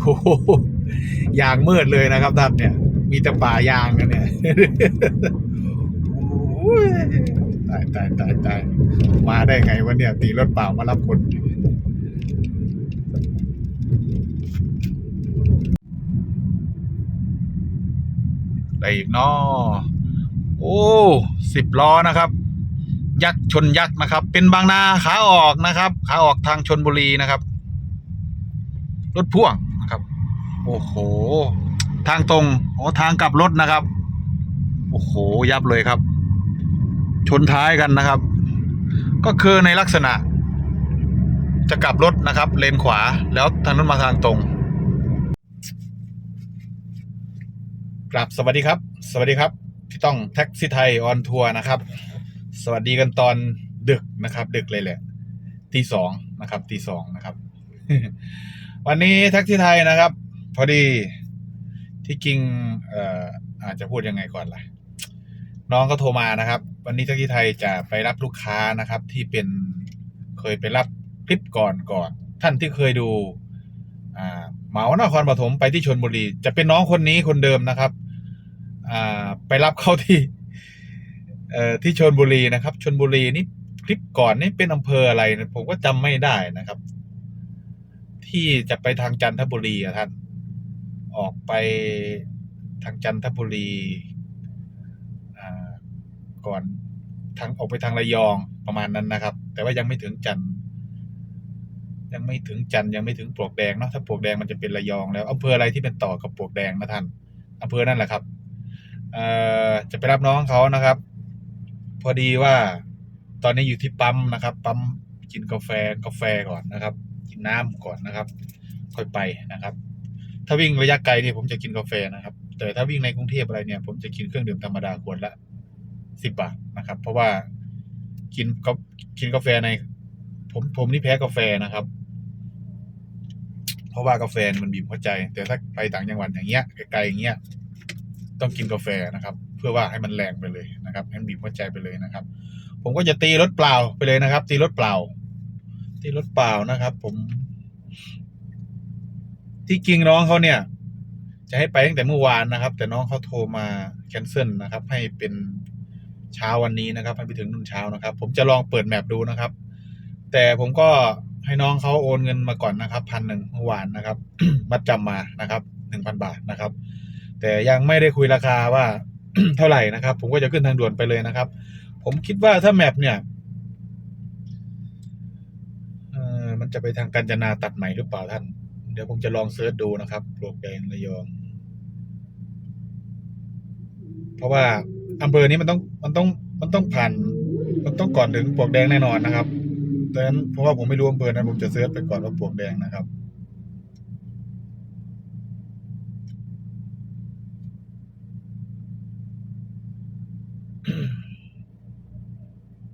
โอ้โหยางมืดเลยนะครับท่านเนี่ย มีแต่ป่ายางกันเนี่ยตายตายตายตายมาได้ไงวะเนี่ย ตีรถเปล่ามารับคนอะไรอีกเนาะโอ้สิบล้อนะครับ ยักษ์ชนยักษ์นะครับ เป็นบางนาขาออกนะครับ ขาออกทางชนบุรีนะครับ รถพ่วง โอ้โห ทางตรงโอ้ทางกลับรถนะครับ โอ้โห ยับเลยครับ ชนท้ายกันนะครับ ก็คือในลักษณะ จะกลับรถนะครับ เลนขวาแล้วทางนั้นมาทางตรงกลับสวัสดีครับ สวัสดีครับพี่ต้องแท็กซี่ไทยออนทัวร์นะครับ สวัสดีกันตอนดึกนะครับ ดึกเลยแหละตีสองนะครับตีสองนะครับ วันนี้แท็กซี่ไทยนะครับ พอดีที่จริงเอ่ออาจจะพูดยังไงก่อนล่ะ น้องก็โทรมานะครับ วันนี้แท็กซี่ไทยจะไปรับลูกค้านะครับ ที่เป็นเคยไปรับคลิปก่อนก่อน ท่านที่เคยดูอ่าเหมานครปฐมไปที่ชนบุรี จะเป็นน้องคนนี้คนเดิมนะครับอ่าไปรับเข้าที่เอ่อที่ชนบุรีนะครับชนบุรีนี่คลิปก่อนนี่เป็นอำเภออะไรผมก็จำไม่ได้นะครับ ที่จะไปทางจันทบุรีอะท่าน ออกไปทางจันทบุรีอ่าก่อนทางออกไปทางระยองประมาณนั้นนะครับ แต่ว่ายังไม่ถึงจันยังไม่ถึงจันยังไม่ถึงปลวกแดงเนาะถ้าปลวกแดงมันจะเป็นระยองแล้วอำเภออะไรที่เป็นต่อกับปลวกแดงนะท่านอำเภอนั่นแหละครับเอ่อจะไปรับน้องเขานะครับ พอดีว่าตอนนี้อยู่ที่ปั๊มนะครับ ปั๊มกินกาแฟกาแฟก่อนนะครับ กินน้ำก่อนนะครับ ค่อยไปนะครับ ถ้าวิ่งระยะไกลเนี่ยผมจะกินกาแฟนะครับ แต่ถ้าวิ่งในกรุงเทพอะไรเนี่ย ผมจะกินเครื่องดื่มธรรมดาขวดละสิบบาทนะครับ เพราะว่ากินก็กินกาแฟใน ผมผมนี่แพ้กาแฟนะครับ เพราะว่ากาแฟมันบีบหัวใจ แต่ถ้าไปต่างจังหวัดอย่างเงี้ยไกลๆอย่างเงี้ยต้องกินกาแฟนะครับ เพื่อว่าให้มันแรงไปเลยนะครับให้มันบีบหัวใจไปเลยนะครับ ผมก็จะตีรถเปล่าไปเลยนะครับ ตีรถเปล่า ตีรถเปล่านะครับ ผม ที่จริงน้องเขาเนี่ย จะให้ไปตั้งแต่เมื่อวานนะครับ แต่น้องเขาโทรมาแคนเซิลนะครับ ให้เป็นเช้าวันนี้นะครับให้ไปถึงนุ่นเช้านะครับ ผมจะลองเปิดแมปดูนะครับ แต่ผมก็ให้น้องเขาโอนเงินมาก่อนนะครับพันหนึ่งเมื่อวานนะครับ มัดจำมานะครับหนึ่งพันบาทนะครับ แต่ยังไม่ได้คุยราคาว่าเท่าไหร่นะครับ ผมก็จะขึ้นทางด่วนไปเลยนะครับ ผมคิดว่าถ้าแมปเนี่ยมันจะไปทางกาญจนาตัดใหม่หรือเปล่าท่าน เดี๋ยวผมจะลองเซิร์ชดูนะครับปลวกแดงระยอง เพราะว่าอำเภอนี้มันต้องมันต้องมันต้องผ่าน มันต้องก่อนถึงปลวกแดงแน่นอนนะครับดังนั้นเพราะว่าผมไม่รู้อำเภอนั้นผมจะเซิร์ชไปก่อนว่าปลวกแดงนะครับ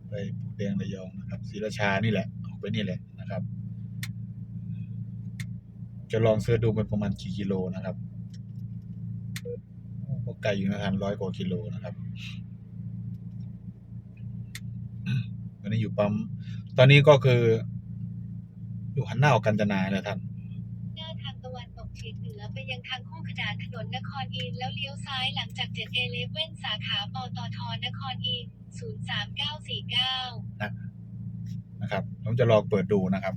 ไปปลวกแดงระยองนะครับศรีราชานี่แหละออกไปนี่แหละนะครับ จะลองเสิร์ชดูมันประมาณกี่กิโลนะครับก็ไกลอยู่นะทันร้อยกว่ากิโลนะครับ ตอนนี้อยู่ปั๊ม ตอนนี้ก็คือ อยู่หันหน้าออกกันจนาเลยท่านหน้าทางตะวันตกเฉียงเหนือไปยังทางคู่ขนานถนนนครอินทร์แล้วเลี้ยวซ้ายหลังจาก7เอเลเว่นสาขาปตทนครอินทร์03949นะครับ ผมจะลองเปิดดูนะครับ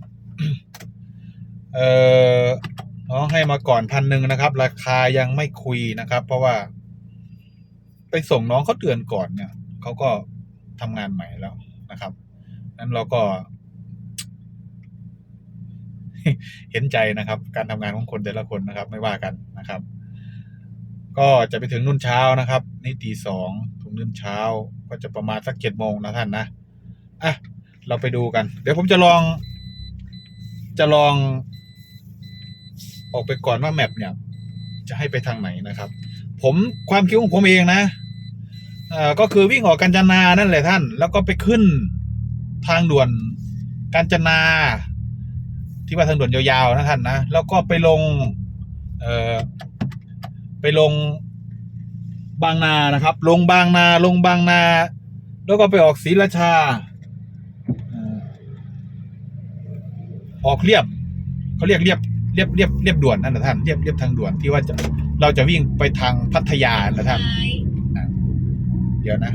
เออน้องให้มาก่อนพันหนึ่งนะครับ ราคายังไม่คุยนะครับ เพราะว่า ไปส่งน้องเขาเดือนก่อนเนี่ยเขาก็ทำงานใหม่แล้วนะครับ นั้นเราก็ เห็นใจนะครับ การทำงานของคนแต่ละคนนะครับ ไม่ว่ากันนะครับ ก็จะไปถึงนุ่นเช้านะครับ นี่ตีสองถึงนุ่นเช้า ก็จะประมาณสักเจ็ดโมงนะท่านนะอะเราไปดูกัน เดี๋ยวผมจะลอง จะลอง ออกไปก่อนว่าแมปเนี่ย จะให้ไปทางไหนนะครับ ผมความคิดของผมเองนะก็คือวิ่งออกกาญจนานั่นแหละท่าน แล้วก็ไปขึ้นทางด่วนกาญจนา ที่ว่าทางด่วนยาวๆนะท่านนะแล้วก็ไปลง เอ่อไปลงบางนานะครับ ลงบางนาลงบางนา แล้วก็ไปออกศรีราชาออกเรียบเขาเรียกเรียบ เรียบเรียบเรียบด่วนนั่นนะท่านเรียบเรียบทางด่วนที่ว่าจะเราจะวิ่งไปทางพัทยานะท่าน ซ้ายเดี๋ยวนะ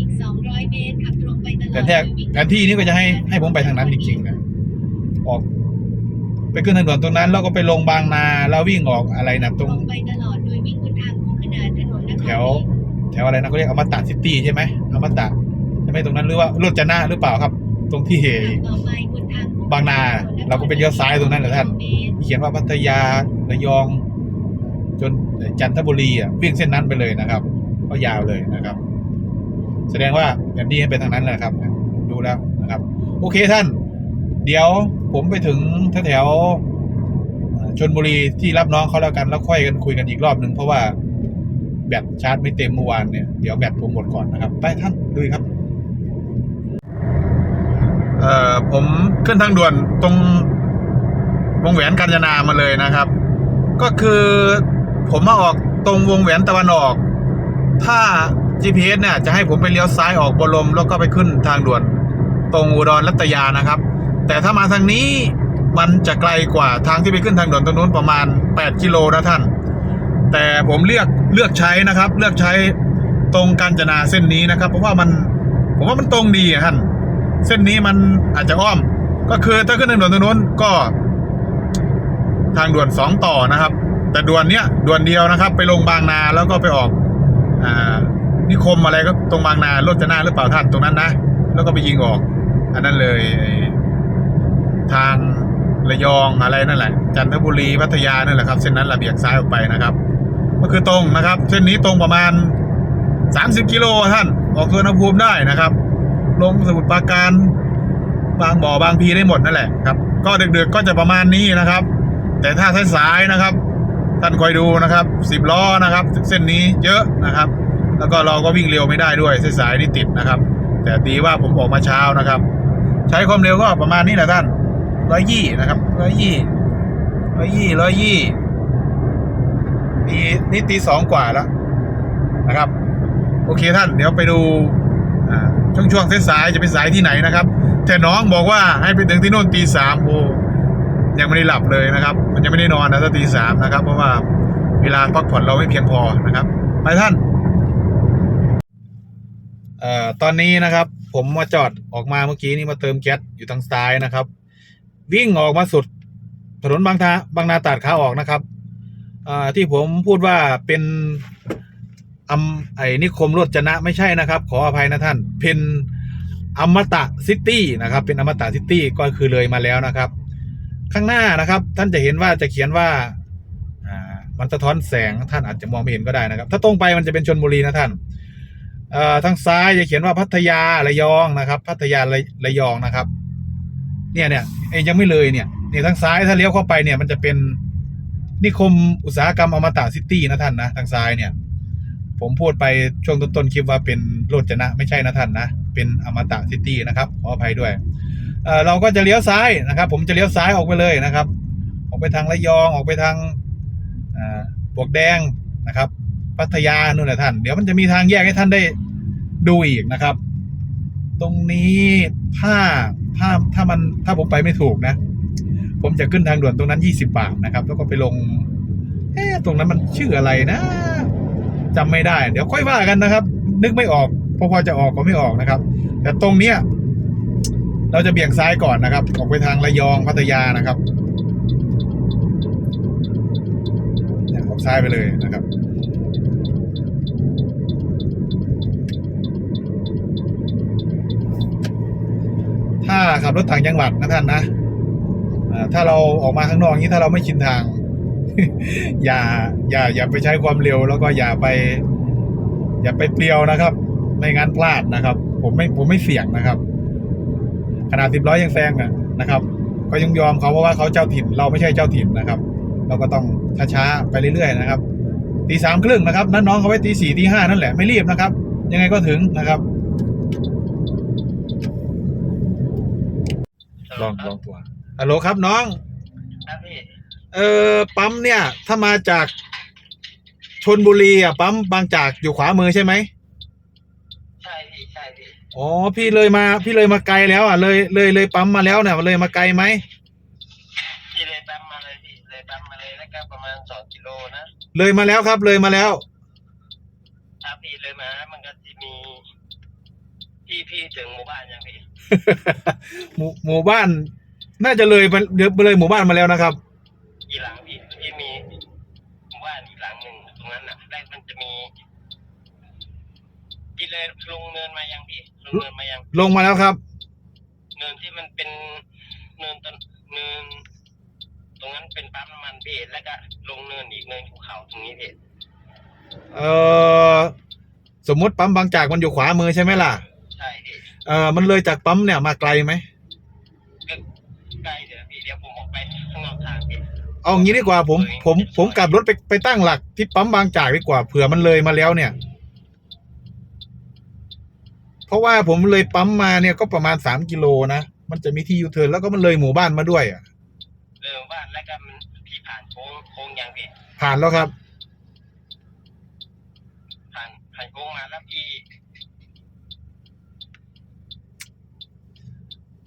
อีก200เมตรขับตรงไปตลอดแผนที่แผนที่นี้ก็จะให้ให้ผมไปทางนั้นจริงๆนะออก ไปขึ้นทางด่วนตรงนั้น แล้วก็ไปลงบางนาแล้ววิ่งออกอะไรนะตตรรงงไปตลอดโดยวิ่งบนทางคู่ขนานถนนนครแถว แถวอะไรนะเขาเรียกอมตะซิตี้ใช่ไหมอมตะใช่ไหมตรงนั้นหรือว่าโรจนะหรือเปล่าครับ ตรงที่เห ขับต่อไปบนทางคู่ บางนา เราก็ไปเลี้ยวซ้ายตรงนั้นเหรอท่านเมตรเขียนว่าพัทยาระยอง จนจันทบุรีอะวิ่งเส้นนั้นไปเลยนะครับ ก็ยาวเลยนะครับ แสดงว่าแผนที่ให้ไปทางนั้นแหละครับ ดูแล้วนะครับ โอเคท่าน เดี๋ยวผมไปถึงแถวๆเอ่อชนบุรีที่รับน้องเขาแล้วกันแล้วค่อยกันคุยกันอีกรอบหนึ่งเพราะว่าแบตชาร์จไม่เต็มเมื่อวานเนี่ยเดี๋ยวแบตผมหมดก่อนนะครับ ไปท่านดูครับ เอ่อผมขึ้นทางด่วนตรงวงแหวนกาญจนามาเลยนะครับ ก็คือผมมาออกตรงวงแหวนตะวันออก ถ้า GPS เนี่ยจะให้ผมไปเลี้ยวซ้ายออกบรมแล้วก็ไปขึ้นทางด่วน ตรงอุดรรัตยานะครับ แต่ถ้ามาทางนี้มันจะไกลกว่าทางที่ไปขึ้นทางด่วนตรงนู้นประมาณ 8 กิโลนะท่าน แต่ผมเลือกเลือกใช้นะครับ เลือกใช้ตรงกาญจนาเส้นนี้นะครับ เพราะว่ามันผมว่ามันตรงดีอะท่าน เส้นนี้มันอาจจะอ้อม ก็คือถ้าขึ้นทางด่วนตรงนู้นก็ ทางด่วนสองต่อนะครับ แต่ด่วนเนี้ยด่วนเดียวนะครับ ไปลงบางนาแล้วก็ไปออกอ่านิคมอะไรก็ตรงบางนาโรจะน้าหรือเปล่าท่านตรงนั้นนะ แล้วก็ไปยิงออก อันนั้นเลยทางระยองอะไรนั่นแหละ จันทบุรีพัทยานั่นแหละครับ เส้นนั้นระเบียงซ้ายออกไปนะครับ ก็คือตรงนะครับ เส้นนี้ตรงประมาณ 30 กิโลท่าน ออกสวนภูมิได้นะครับ ลงสมุทรปราการบางบ่อบางพีได้หมดนั่นแหละครับ ก็เดึกๆก็จะประมาณนี้นะครับ แต่ถ้าสายๆนะครับ ท่านคอยดูนะครับสิบล้อนะครับเส้นนี้เยอะนะครับ แล้วก็เราก็วิ่งเร็วไม่ได้ด้วยสายๆนี่ติดนะครับ แต่ดีว่าผมออกมาเช้านะครับ ใช้ความเร็วก็ประมาณนี้แหละท่านร้อยยี่นะครับร้อยยี่ร้อยยี่ร้อยยี่ตีนี่ตีสองกว่าแล้วนะครับ โอเคท่านเดี๋ยวไปดูอ่า ช่วงช่วงสายจะเป็นสายที่ไหนนะครับ แต่น้องบอกว่าให้ไปถึงที่โน่นตีสามโอ้ยังไม่ได้หลับเลยนะครับ มันยังไม่ได้นอนนะถ้าตีสามนะครับ เพราะว่าเวลาพักผ่อนเราไม่เพียงพอนะครับ ไปท่านเอ่อตอนนี้นะครับ ผมมาจอดออกมาเมื่อกี้นี่มาเติมแก๊สอยู่ทางซ้ายนะครับ วิ่งออกมาสุด ถนนบางทาบางนาตาดขาออกนะครับอ่าที่ผมพูดว่าเป็น อำไอ้นิคมรถจนะไม่ใช่นะครับ ขออภัยนะท่าน เป็นอมตะซิตี้นะครับ เป็นอมตะซิตี้ก็คือเลยมาแล้วนะครับ ข้างหน้านะครับ ท่านจะเห็นว่าจะเขียนว่ามันสะท้อนแสงท่านอาจจะมองไม่เห็นก็ได้นะครับ ถ้าตรงไปมันจะเป็นชนบุรีนะท่านทางซ้ายจะเขียนว่าพัทยาระยองนะครับ พัทยาระระยองนะครับ เนี่ยเนี่ยเอ้ยยังไม่เลยเนี่ยเนี่ยทางซ้ายถ้าเลี้ยวเข้าไปเนี่ยมันจะเป็นนิคมอุตสาหกรรมอมตะซิตี้นะท่านนะทางซ้ายเนี่ย ผมพูดไปช่วงต้นๆคลิปว่าเป็นโรจนะ ไม่ใช่นะท่านนะ เป็นอมตะซิตี้นะครับขออภัยด้วยเเราก็จะเลี้ยวซ้ายนะครับ ผมจะเลี้ยวซ้ายออกไปเลยนะครับ ออกไปทางระยองออกไปทางอ่าปวกแดงนะครับ พัทยานู่นแหละท่าน เดี๋ยวมันจะมีทางแยกให้ท่านได้ดูอีกนะครับ ตรงนี้ถ้าถ้าถ้ามันถ้าผมไปไม่ถูกนะ ผมจะขึ้นทางด่วนตรงนั้นยี่สิบาทนะครับ แล้วก็ไปลงเอ๊ะตรงนั้นมันชื่ออะไรนะ จำไม่ได้ เดี๋ยวค่อยว่ากันนะครับ นึกไม่ออกพราะพอจะออกก็ไม่ออกนะครับ แต่ตรงเนี้ยเราจะเบี่ยงซ้ายก่อนนะครับ ออกไปทางระยองพัทยานะครับเนี่ยออกซ้ายไปเลยนะครับถ้าขับรถต่างจังหวัดนะท่านนะถ้าเราออกมาข้างนอกนี้ถ้าเราไม่ชินทาง อย่าอย่าอย่าไปใช้ความเร็วแล้วก็อย่าไป อย่าไปเปรียวนะครับ ไม่งั้นพลาดนะครับ ผมไม่ผมไม่เสี่ยงนะครับ ขนาดสิบร้อยยังแซงอะนะครับ ก็ยังยอมเขาเพราะว่าเขาเจ้าถิ่น เราไม่ใช่เจ้าถิ่นนะครับ เราก็ต้องช้าๆไปเรื่อยๆนะครับตีสามครึ่งนะครับนั้นน้องเขาไว้ตีสี่ตีห้านั่นแหละไม่รีบนะครับ ยังไงก็ถึงนะครับลองลองตัวฮัลโหลครับน้องครับพี่ เออปั๊มเนี่ย ถ้ามาจากชนบุรีอะปั๊มบางจากอยู่ขวามือใช่ไหมใช่พี่ใช่พี่อ๋อพี่เลยมา พี่เลยมาไกลแล้วอะเลยเลยเลยปั๊มมาแล้วเนี่ยเลยมาไกลไหมพี่เลยแป๊บมาเลยมาเลยแล้วก็ประมาณสองกิโลนะเลยมาแล้วครับ เลยมาแล้วถ้าพี่เลยมา มันก็จะมี พี่พี่ถึงหมู่บ้านยังพี่หมู่หมู่บ้าน น่าจะเลยไปเดี๋ยวเลยหมู่บ้านมาแล้วนะครับ อีหลังพี่พี่มีหมู่บ้านอีกหลังหนึ่งตรงนั้นน่ะได้มันจะมีพี่เลยลงเนินมายังพี่ลง เนินมายังลงมาแล้วครับ เนินที่มันเป็นเนินต้นเนินตรงนั้นเป็นปั๊มน้ำมันพี่แล้วก็ลงเนินอีกเนินภูเขาตรงนี้พี่เอ่อสมมติปั๊มบางจากมันอยู่ขวามือใช่ไหมล่ะใช่พี่เอ่อมันเลยจากปั๊มเนี่ยมาไกลไหมก็ใกล้เดี๋ยวพี่เดี๋ยวผมออกไปข้างนอกทางพี่เอางี้ดีกว่าผมผมผมกลับรถไปไปตั้งหลักที่ปั๊มบางจากดีกว่าเผื่อมันเลยมาแล้วเนี่ย เพราะว่าผมเลยปั๊มมาเนี่ยก็ประมาณสามกิโลนะ มันจะมีที่ยูเทิร์นแล้วก็มันเลยหมู่บ้านมาด้วยอะเริ่มบ้านแล้วก็มันพี่ผ่านโค้งโค้งยังพี่ผ่านแล้วครับ ผ่านผ่านโค้งมาแล้วพี่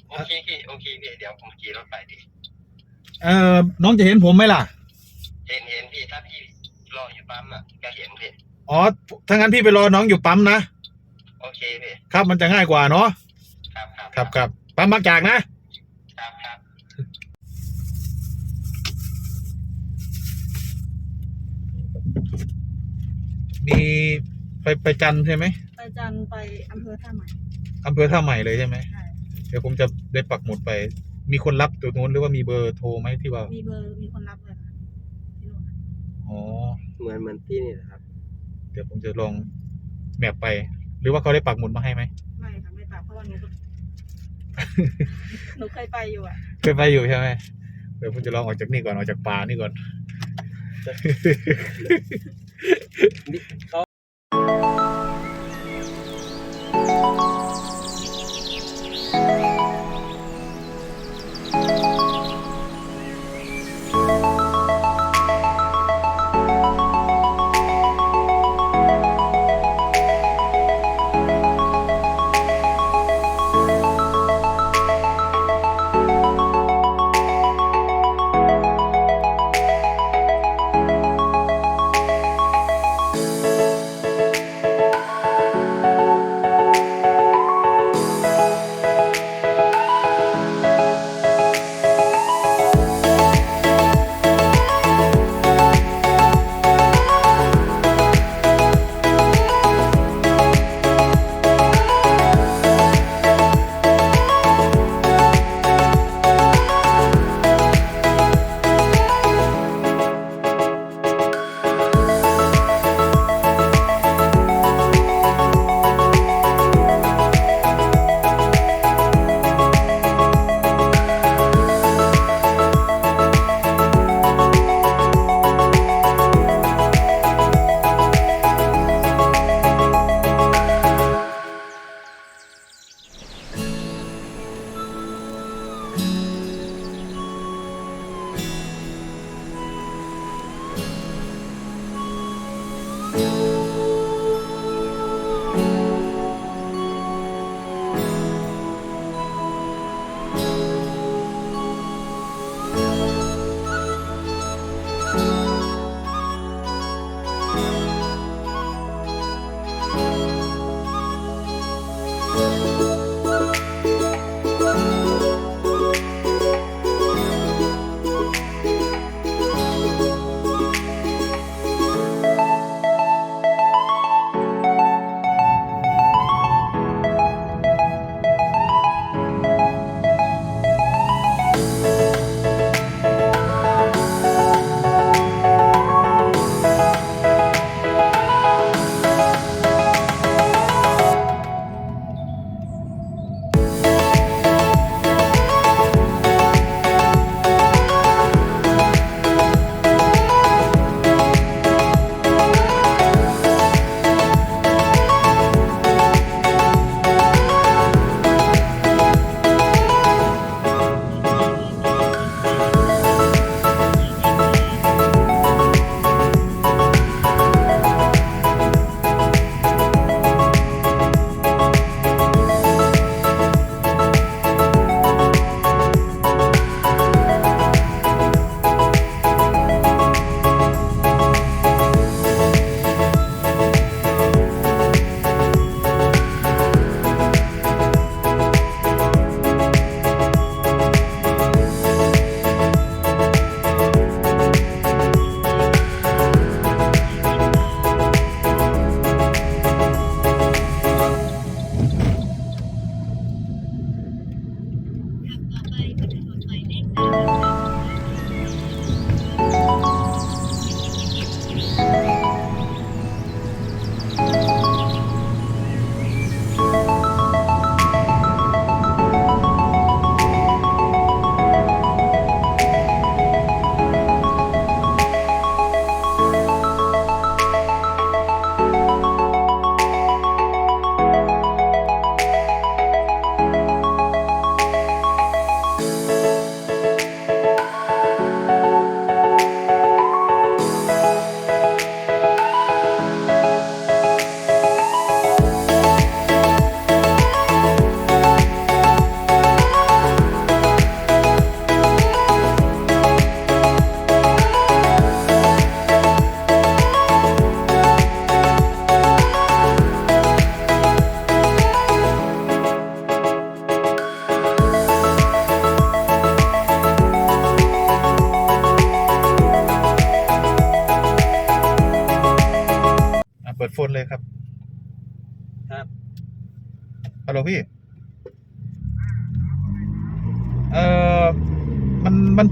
โอเคพี่โอเคพี่เดี๋ยวผมขี่รถไปดิเอ่อน้องจะเห็นผมไหมล่ะ เห็นเห็นพี่ถ้าพี่รออยู่ปั๊มน่ะก็เห็นพี่อ๋อถ้างั้นพี่ไปรอน้องอยู่ปั๊มนะโอ เคพี่ครับมันจะง่ายกว่าเนาะครับครับครับครับปั๊มบางจากนะครับครับมีไปไปจันทร์ใช่ไหมไปจันทร์ไปอำเภอท่าใหม่อำเภอท่าใหม่เลยใช่ไหมใช่เดี๋ยวผมจะได้ปักหมุดไป มีคนรับตัวนู้นหรือว่ามีเบอร์โทรไหมที่ว่ามีเบอร์มีคนรับเลยค่ะที่นู่นน่ะอ๋อเหมือนเหมือนที่นี่แหละครับ เดี๋ยวผมจะลองแมปไป หรือว่าเขาได้ปักหมุดมาให้ไหมไม่ค่ะไม่ปากเพราะว่าหนูก็ หนูเคยไปอยู่อะเคยไปอยู่ใช่ไหมเดี๋ยวผมจะลองออกจากนี่ก่อนออกจากป่านี่ก่อนโฟ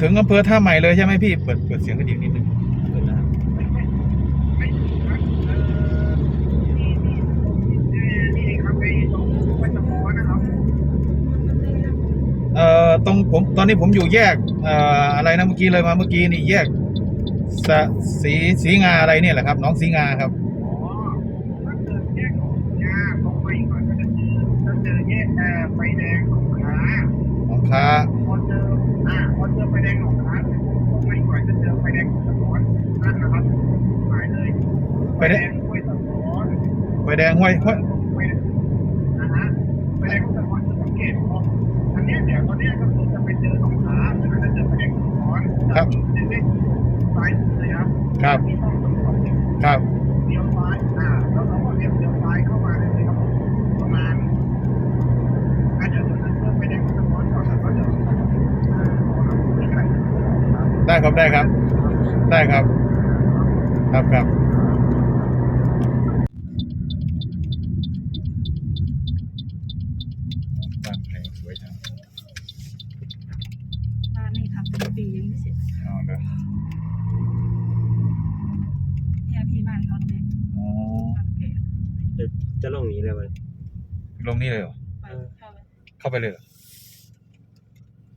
ถึงอำเภอท่าใหม่เลยใช่ไหมพี่เปิดเปิดเสียงกันอีกนิดนึงเวลาเอ่อตรงผมตอนนี้ผมอยู่แยกเอ่ออะไรนะเมื่อกี้เลยมาเมื่อกี้นี่แยกสะสีสีงาอะไรเนี่ยแหละครับ น้องสีงาครับไฟแดงของขาน้องค้า หายเลยไฟแดงห้วยสะท้อนไฟแดงห้วยห้วยไฟแดงนะฮะไฟแดงสะท้อนจะสังเกตพออันเนี้ยเดี๋ยวตอนเนี้ยก็คือจะไปเจอสองขาแล้วก็จะเจอไฟแดงสะท้อนจะเล่นซ้ายเลยครับครับมีต้องตำรวจเนี่ยครับเลี้ยวซ้ายอ่าแล้วเราก็เลี้ยวเลี้ยวซ้ายเข้ามาเลยครับประมาณอาจจะเดินเดินไฟแดงสะท้อนก่อนแล้วก็เดี๋ยวอ่าขอรับผู้ใหญ่ครับได้ครับได้ครับ ได้ครับ ครับครับบ้านแพงสวยจังบ้านนี่ทำเป็นปียังไม่เสร็จเอาเด้อเนี่ยพี่บ้านเขาตรงนี้อ๋อบ้านแกจะจะลงนี้เลยมันลงนี่เลยเหรอ ไปเข้าไปเข้าไปเลยเหรอ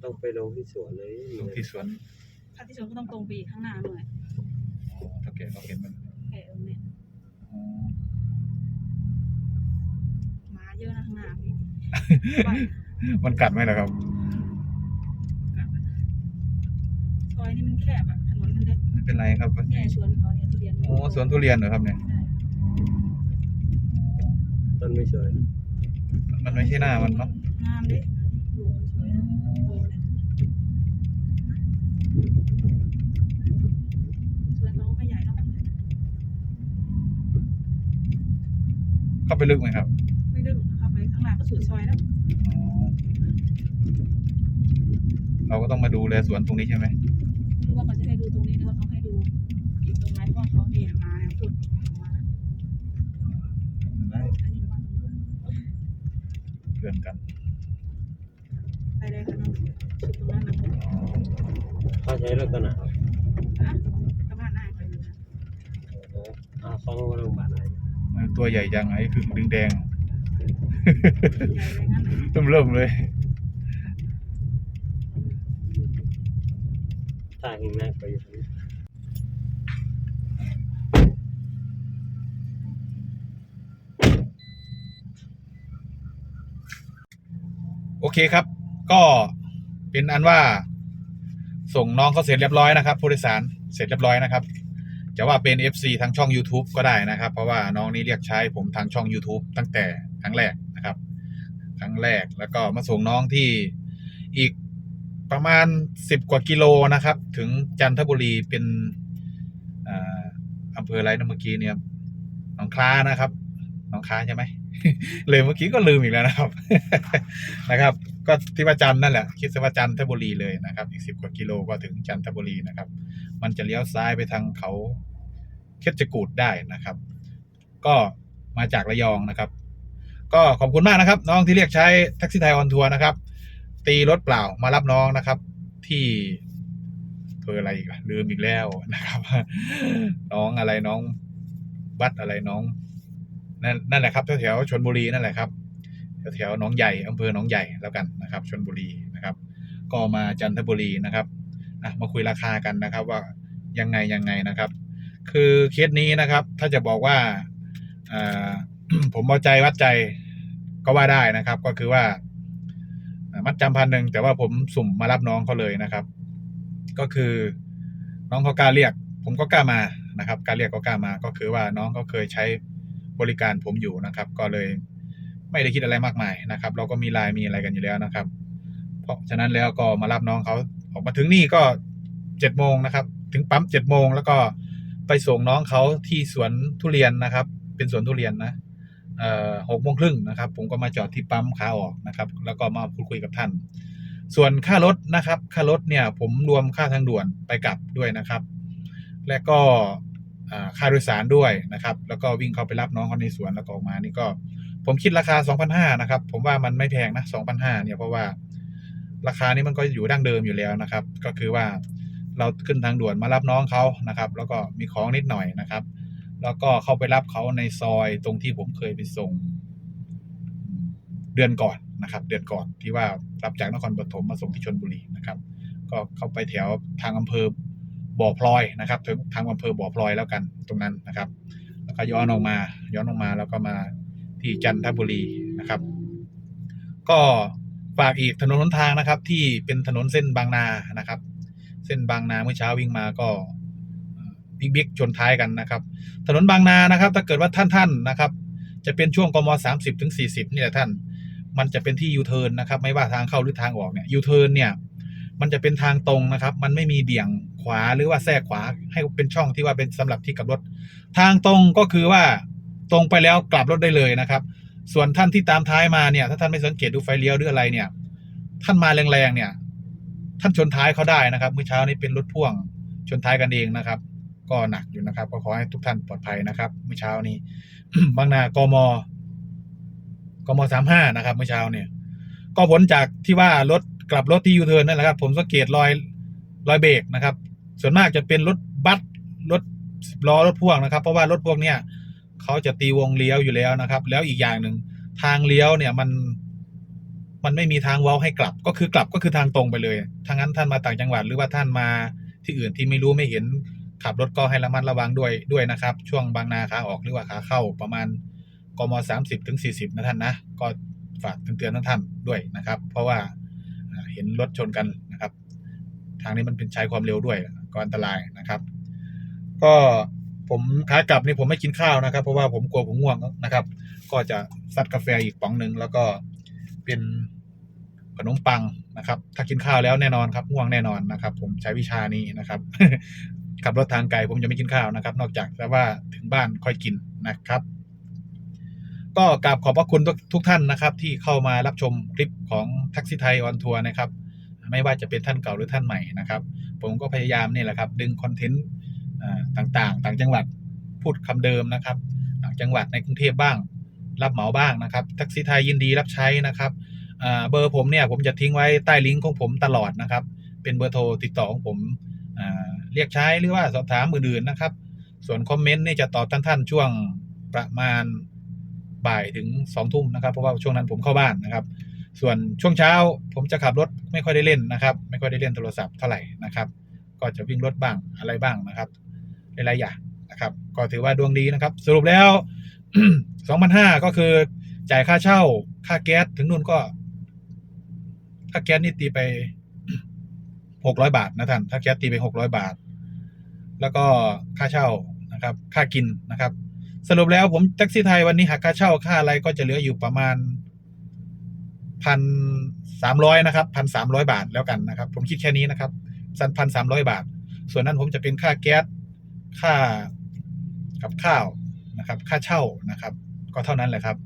ต้องไปลงที่สวนเลยลงที่สวนถ้าที่สวนก็ต้องตรงไปอีกข้างหน้าหน่อย อ๋อถ้าแกเขาเห็นมันแกตรงเนี้ยอ๋อหมาเยอะนะข้างหน้าพี่บ้านมันกัดไหมล่ะครับ ซอยนี่มันแคบอะถนนมันเล็กไม่เป็นไรครับเนี่ยสวนเขาเนี่ยทุเรียนโอ้สวนทุเรียนเหรอครับเนี่ย ใช่ต้นไม่สวยมันไม่ใช่หน้ามันเนาะงามดิดูมันสวยนะโอ้เนี่ยสวนเขาไม่ใหญ่หรอก เข้าไปลึกไหมครับ ไม่ได้หรอกนะครับไปข้างหน้าก็สุดซอยแล้วอ๋อเราก็ต้องมาดูแลสวนตรงนี้ใช่ไหมไม่รู้ว่าเขาจะให้ดูตรงนี้หรือว่าเขาให้ดูอีกตรงไหนเพราะว่าเขาเนี่ยมาเนี่ยพูดมาได้อันนี้ว่าตำรวจเพื่อนกันไปเลยค่ะน้องชุดตรงนั้นนะเขาใช้รถตัวไหนครับอะกลับบ้านได้ไปอยู่นะโอ้โหอ่าเขาโรงพยาบาลอะไรเนี่ย ตัวใหญ่จังไอ้คือดึงแดงใหญ่เลยงั้นน่ะเริ่มเริ่มเลยถ้าเห็นหน้าไปอยู่ตรงนี้โอเคครับ ก็เป็นอันว่า ส่งน้องเขาเสร็จเรียบร้อยนะครับผู้โดยสารเสร็จเรียบร้อยนะครับ จะว่าเป็น FC ทางช่อง YouTube ก็ได้นะครับ เพราะว่าน้องนี้เรียกใช้ผมทางช่อง YouTube ตั้งแต่ครั้งแรกนะครับ ครั้งแรกแล้วก็มาส่งน้องที่อีกประมาณ 10 กว่ากิโลนะครับ ถึงจันทบุรีเป็นอ่าอำเภออะไรนะเมื่อกี้เนี่ยหนองคล้านะครับหนองคล้าใช่ไหมเลยเมื่อกี้ก็ลืมอีกแล้วนะครับนะครับ ก็ที่ว่าจันนั่นแหละคิดซะว่าจันทบุรีเลยนะครับอีกสิบกว่ากิโลก็ถึงจันทบุรีนะครับ มันจะเลี้ยวซ้ายไปทางเขาเคชกูดได้นะครับ ก็มาจากระยองนะครับ ก็ขอบคุณมากนะครับ น้องที่เรียกใช้แท็กซี่ไทยออนทัวร์นะครับ ตีรถเปล่ามารับน้องนะครับ ที่อำเภออะไรอีกลืมอีกแล้วนะครับ น้องอะไรน้องวัดอะไรน้องนั่นนั่นแหละครับแถวๆชนบุรีนั่นแหละครับ แถวหนองใหญ่อำเภอหนองใหญ่แล้วกันนะครับชนบุรีนะครับ ก็มาจันทบุรีนะครับมาคุยราคากันนะครับว่ายังไงยังไงนะครับ คือเคสนี้นะครับ ถ้าจะบอกว่าาผมเอาใจวัดใจก็ว่าได้นะครับ ก็คือว่า มัดจำพันหนึ่งแต่ว่าผมสุ่มมารับน้องเขาเลยนะครับ ก็คือน้องเขากล้าเรียก ผมก็กล้ามานะครับกล้าเรียกก็กล้ามาก็คือว่าน้องเขาเคยใช้บริการผมอยู่นะครับ ก็เลย ไม่ได้คิดอะไรมากมายนะครับ เราก็มีไลน์มีอะไรกันอยู่แล้วนะครับ เพราะฉะนั้นแล้วก็มารับน้องเขาออกมาถึงนี่ก็เจ็ดโมงนะครับ ถึงปั๊มเจ็ดโมงแล้วก็ไปส่งน้องเขาที่สวนทุเรียนนะครับ เป็นสวนทุเรียนนะเออหกโมงครึ่งนะครับ ผมก็มาจอดที่ปั๊มขาออกนะครับ แล้วก็มาพูดคุยกับท่าน ส่วนค่ารถนะครับค่ารถเนี่ยผมรวมค่าทางด่วนไปกลับด้วยนะครับ และก็อ่าค่าโดยสารด้วยนะครับ แล้วก็วิ่งเข้าไปรับน้องเขาในสวนแล้วก็ออกมานี่ก็ ผมคิดราคา 2,500นะครับ ผมว่ามันไม่แพงนะ 2,500เนี่ยเพราะว่าราคานี้มันก็อยู่ดั้งเดิมอยู่แล้วนะครับ ก็คือว่าเราขึ้นทางด่วนมารับน้องเขานะครับ แล้วก็มีของนิดหน่อยนะครับ แล้วก็เข้าไปรับเขาในซอยตรงที่ผมเคยไปส่ง เดือนก่อนนะครับ เดือนก่อนที่ว่ารับจากนครปฐมมาส่งที่ชลบุรีนะครับ ก็เข้าไปแถวทางอำเภอบ่อพลอยนะครับถึงทางอำเภอบ่อพลอยแล้วกันตรงนั้นนะครับ แล้วก็ย้อนออกมา ย้อนออกมาแล้วก็มา ที่จันทบุรีนะครับ ก็ฝากอีกถนนหนทางนะครับ ที่เป็นถนนเส้นบางนานะครับ เส้นบางนาเมื่อเช้าวิ่งมาก็บิ๊กบิ๊กชนท้ายกันนะครับ ถนนบางนานะครับ ถ้าเกิดว่าท่านท่านๆนะครับ จะเป็นช่วงกมสามสิบถึงสี่สิบนี่แหละท่าน มันจะเป็นที่ยูเทิร์นนะครับ ไม่ว่าทางเข้าหรือทางออกเนี่ยยูเทิร์นเนี่ย มันจะเป็นทางตรงนะครับ มันไม่มีเบี่ยงขวาหรือว่าแทรกขวาให้เป็นช่องที่ว่าเป็นสำหรับที่กับรถ ทางตรงก็คือว่า ตรงไปแล้วกลับรถได้เลยนะครับ ส่วนท่านที่ตามท้ายมาเนี่ยถ้าท่านไม่สังเกตดูไฟเลี้ยวหรืออะไรเนี่ย ท่านมาแรงๆเนี่ย ท่านชนท้ายเขาได้นะครับเมื่อเช้านี้เป็นรถพ่วงชนท้ายกันเองนะครับ ก็หนักอยู่นะครับ ก็ขอให้ทุกท่านปลอดภัยนะครับเมื่อเช้านี้บางนากมกมสามห้านะครับเมื่อเช้าเนี่ย ก็ผลจากที่ว่ารถกลับรถที่ยูเทิร์นนั่นแหละครับ ผมสังเกตรอยรอยเบรกนะครับ ส่วนมากจะเป็นรถบัสรถล้อรถพ่วงนะครับ เพราะว่ารถพวกเนี้ย เขาจะตีวงเลี้ยวอยู่แล้วนะครับ แล้วอีกอย่างหนึ่งทางเลี้ยวเนี่ยมันมันไม่มีทางเว้าให้กลับ ก็คือกลับก็คือทางตรงไปเลยทางนั้นท่านมาต่างจังหวัดหรือว่าท่านมาที่อื่นที่ไม่รู้ไม่เห็นขับรถก็ให้ระมัดระวังด้วยด้วยนะครับ ช่วงบางนาขาออกหรือว่าขาเข้าประมาณกมสามสิบถึงสี่สิบนะท่านนะ ก็ฝากเตือนท่านท่านด้วยนะครับ เพราะว่าเห็นรถชนกันนะครับ ทางนี้มันเป็นใช้ความเร็วด้วยก็อันตรายนะครับ ก็ ผมขากลับนี่ผมไม่กินข้าวนะครับ เพราะว่าผมกลัวผมง่วงนะครับ ก็จะซัดกาแฟอีกป๋องหนึ่งแล้วก็เป็นขนมปังนะครับ ถ้ากินข้าวแล้วแน่นอนครับง่วงแน่นอนนะครับ ผมใช้วิชานี้นะครับขับรถทางไกลผมจะไม่กินข้าวนะครับ นอกจากแต่ว่าถึงบ้านค่อยกินนะครับ ก็กราบขอบพระคุณทุกทุกท่านนะครับ ที่เข้ามารับชมคลิปของแท็กซี่ไทยออนทัวร์นะครับ ไม่ว่าจะเป็นท่านเก่าหรือท่านใหม่นะครับ ผมก็พยายามนี่แหละครับ ดึงคอนเทนต์ ต่างๆ ต่างจังหวัดพูดคำเดิมนะครับ ต่างจังหวัดในกรุงเทพบ้าง รับเหมาบ้างนะครับแท็กซี่ไทยยินดีรับใช้นะครับเบอร์ผมเนี่ยผมจะทิ้งไว้ใต้ลิงก์ของผมตลอดนะครับ เป็นเบอร์โทรติดต่อของผมเรียกใช้หรือว่าสอบถามอื่นๆนะครับ ส่วนคอมเมนต์นี่จะตอบท่านๆช่วงประมาณบ่ายถึงสองทุ่มนะครับ เพราะว่าช่วงนั้นผมเข้าบ้านนะครับ ส่วนช่วงเช้าผมจะขับรถไม่ค่อยได้เล่นนะครับ ไม่ค่อยได้เล่นโทรศัพท์เท่าไหร่นะครับ ก็จะวิ่งรถบ้างอะไรบ้างนะครับ หลายๆอย่างนะครับ ก็ถือว่าดวงดีนะครับ สรุปแล้ว2,500ก็คือจ่ายค่าเช่า ค่าแก๊สถึงนู่นก็ค่าแก๊สนี่ตีไป600บาทนะท่าน ค่าแก๊สตีไป600บาท แล้วก็ค่าเช่านะครับ ค่ากินนะครับ สรุปแล้วผมแท็กซี่ไทยวันนี้หักค่าเช่าค่าอะไรก็จะเหลืออยู่ประมาณพันสามร้อยนะครับพันสามร้อยบาทแล้วกันนะครับ ผมคิดแค่นี้นะครับสันพันสามร้อยบาท ส่วนนั้นผมจะเป็นค่าแก๊ส ค่ากับข้าวนะครับ ค่าเช่านะครับ ก็เท่านั้นแหละครับ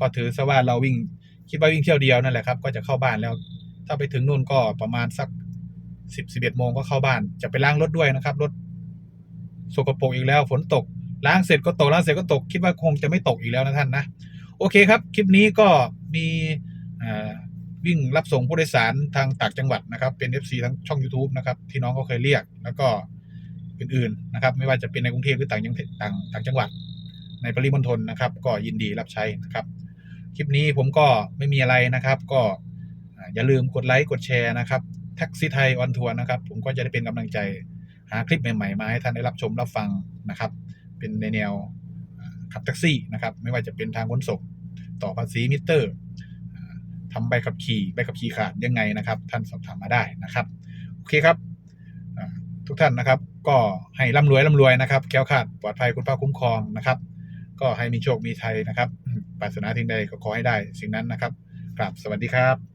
ก็ถือซะว่าเราวิ่งคิดว่าวิ่งเที่ยวเดียวนั่นแหละครับ ก็จะเข้าบ้านแล้ว ถ้าไปถึงนู่นก็ประมาณสักสิบสิบเอ็ดโมงก็เข้าบ้าน จะไปล้างรถด้วยนะครับรถสกปรกอีกแล้วฝนตกล้างเสร็จก็ตกล้างเสร็จก็ตกคิดว่าคงจะไม่ตกอีกแล้วนะท่านนะ โอเคครับ คลิปนี้ก็มีวิ่งรับส่งผู้โดยสารทางต่างจังหวัดนะครับ เป็น FC ทั้งช่อง YouTube นะครับ ที่น้องเขาเคยเรียก แล้วก็ อื่นๆนะครับ ไม่ว่าจะเป็นในกรุงเทพหรือต่างจังต่างต่างจังหวัด ในปริมณฑลนะครับ ก็ยินดีรับใช้นะครับ คลิปนี้ผมก็ไม่มีอะไรนะครับ ก็อย่าลืมกดไลค์กดแชร์นะครับแท็กซี่ไทยออนทัวร์นะครับ ผมก็จะได้เป็นกำลังใจหาคลิปใหม่ๆมาให้ท่านได้รับชมรับฟังนะครับ เป็นในแนวขับแท็กซี่นะครับ ไม่ว่าจะเป็นทางขนส่งต่อภาษีมิเตอร์อ่าทำใบขับขี่ใบขับขี่ขาดยังไงนะครับ ท่านสอบถามมาได้นะครับ โอเคครับทุกท่านนะครับ ก็ให้ร่ำรวยร่ำรวยนะครับแค้วขาดปลอดภัยคุณพระคุ้มครองนะครับ ก็ให้มีโชคมีชัยนะครับปรารถนาทิ้งใดก็ขอให้ได้สิ่งนั้นนะครับกราบสวัสดีครับ